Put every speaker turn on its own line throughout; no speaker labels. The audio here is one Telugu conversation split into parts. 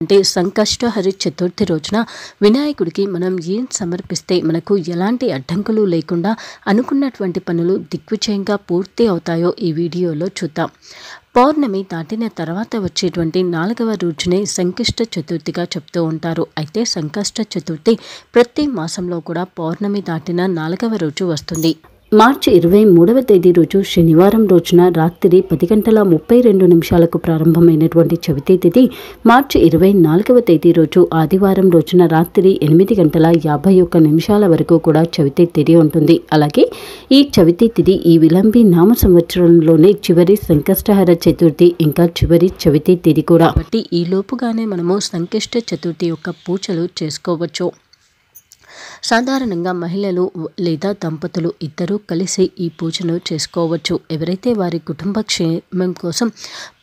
అంటే సంకష్టహరి చతుర్థి రోజున వినాయకుడికి మనం ఏం సమర్పిస్తే మనకు ఎలాంటి అడ్డంకులు లేకుండా అనుకున్నటువంటి పనులు దిగ్విజయంగా పూర్తి అవుతాయో ఈ వీడియోలో చూద్దాం. పౌర్ణమి దాటిన తర్వాత వచ్చేటువంటి నాలుగవ రోజునే సంకష్ట చతుర్థిగా చెప్తూ ఉంటారు. అయితే సంకష్ట చతుర్థి ప్రతి మాసంలో కూడా పౌర్ణమి దాటిన నాలుగవ రోజు వస్తుంది. మార్చి ఇరవై మూడవ తేదీ రోజు శనివారం రోజున రాత్రి పది గంటల ముప్పై రెండు నిమిషాలకు ప్రారంభమైనటువంటి చవితి తిథి మార్చి ఇరవై నాలుగవ తేదీ రోజు ఆదివారం రోజున రాత్రి ఎనిమిది గంటల యాభై ఒక్క నిమిషాల వరకు కూడా చవితి తిథి ఉంటుంది. అలాగే ఈ చవితి తిథి ఈ విలంబి నామ సంవత్సరంలోనే చివరి సంకష్టహర చతుర్థి ఇంకా చివరి చవితి తిథి కూడా. కాబట్టి ఈ లోపుగానే మనము సంకష్ట చతుర్థి యొక్క పూజలు చేసుకోవచ్చు. సాధారణంగా మహిళలు లేదా దంపతులు ఇద్దరూ కలిసి ఈ పూజను చేసుకోవచ్చు. ఎవరైతే వారి కుటుంబ క్షేమం కోసం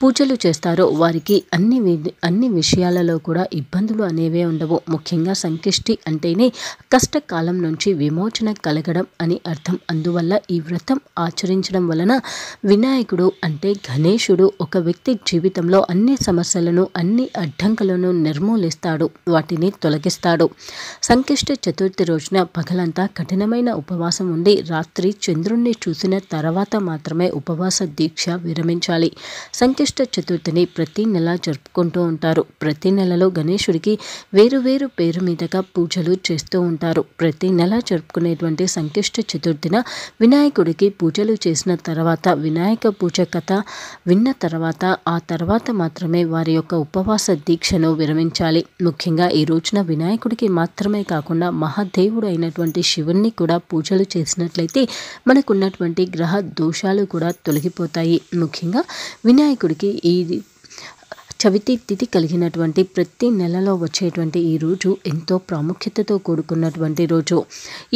పూజలు చేస్తారో వారికి అన్ని అన్ని విషయాలలో కూడా ఇబ్బందులు అనేవే ఉండవు. ముఖ్యంగా సంకిష్టి అంటేనే కష్టకాలం నుంచి విమోచన కలగడం అని అర్థం. అందువల్ల ఈ వ్రతం ఆచరించడం వలన వినాయకుడు అంటే గణేశుడు ఒక వ్యక్తి జీవితంలో అన్ని సమస్యలను అన్ని అడ్డంకులను నిర్మూలిస్తాడు. వాటిని తొలగిస్తాడు. సంకిష్ట చతుర్థి రోజున పగలంతా కఠినమైన ఉపవాసం ఉండి రాత్రి చంద్రుణ్ణి చూసిన తర్వాత మాత్రమే ఉపవాస దీక్ష విరమించాలి. సంకిష్ట చతుర్థిని ప్రతి నెల జరుపుకుంటూ ఉంటారు. ప్రతి నెలలో గణేశుడికి వేరు వేరు పేరు మీదుగా పూజలు చేస్తూ ఉంటారు. ప్రతి నెల జరుపుకునేటువంటి సంకిష్ట చతుర్థిన వినాయకుడికి పూజలు చేసిన తర్వాత వినాయక పూజ కథ విన్న తర్వాత ఆ తర్వాత మాత్రమే వారి యొక్క ఉపవాస దీక్షను విరమించాలి. ముఖ్యంగా ఈ రోజున వినాయకుడికి మాత్రమే కాకుండా మహా దేవుడు అయినటువంటి శివుణ్ణి కూడా పూజలు చేసినట్లయితే మనకున్నటువంటి గ్రహ దోషాలు కూడా తొలగిపోతాయి. ముఖ్యంగా వినాయకుడికి ఈ చవితి తిథి కలిగినటువంటి ప్రతి నెలలో వచ్చేటువంటి ఈ రోజు ఎంతో ప్రాముఖ్యతతో కూడుకున్నటువంటి రోజు.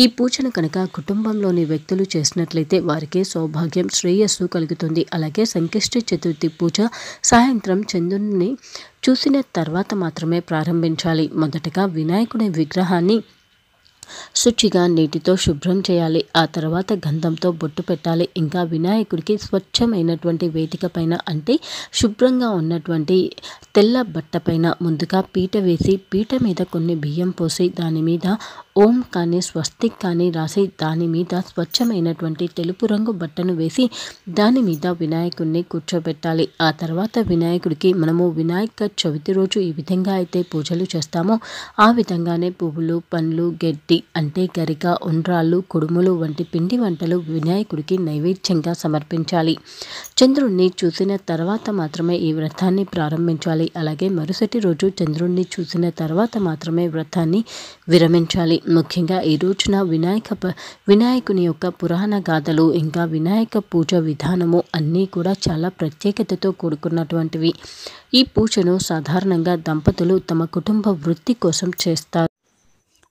ఈ పూజను కనుక కుటుంబంలోని వ్యక్తులు చేసినట్లయితే వారికి సౌభాగ్యం శ్రేయస్సు కలుగుతుంది. అలాగే సంకష్ట చతుర్థి పూజ సాయంత్రం చంద్రుని చూసిన తర్వాత మాత్రమే ప్రారంభించాలి. మొదటగా వినాయకుడి విగ్రహాన్ని శుచిగా నీటితో శుభ్రం చేయాలి. ఆ తర్వాత గంధంతో బొట్టు పెట్టాలి. ఇంకా వినాయకుడికి స్వచ్ఛమైనటువంటి వేదిక పైన అంటే శుభ్రంగా ఉన్నటువంటి తెల్ల బట్ట పైన ముందుగా పీట వేసి పీట మీద కొన్ని బియ్యం పోసి దాని మీద ఓం కానీ స్వస్తిక్ కానీ రాసి దాని మీద స్వచ్ఛమైనటువంటి తెలుపు రంగు బట్టను వేసి దాని మీద వినాయకుడిని కూర్చోబెట్టాలి. ఆ తర్వాత వినాయకుడికి మనము వినాయక చవితి రోజు ఈ విధంగా అయితే పూజలు చేస్తామో ఆ విధంగానే పువ్వులు పండ్లు గడ్డి అంటే గరిక ఉండ్రాళ్ళు కుడుములు వంటి పిండి వంటలు వినాయకుడికి నైవేద్యంగా సమర్పించాలి. చంద్రుణ్ణి చూసిన తర్వాత మాత్రమే ఈ వ్రతాన్ని ప్రారంభించాలి. అలాగే మరుసటి రోజు చంద్రుణ్ణి చూసిన తర్వాత మాత్రమే వ్రతాన్ని విరమించాలి. ముఖ్యంగా ఈ రోజున వినాయక ప- వినాయకుని యొక్క పురాణ గాథలు ఇంకా వినాయక పూజ విధానము అన్నీ కూడా చాలా ప్రత్యేకతతో కూడుకున్నటువంటివి. ఈ పూజను సాధారణంగా దంపతులు తమ కుటుంబ వృత్తి కోసం చేస్తారు.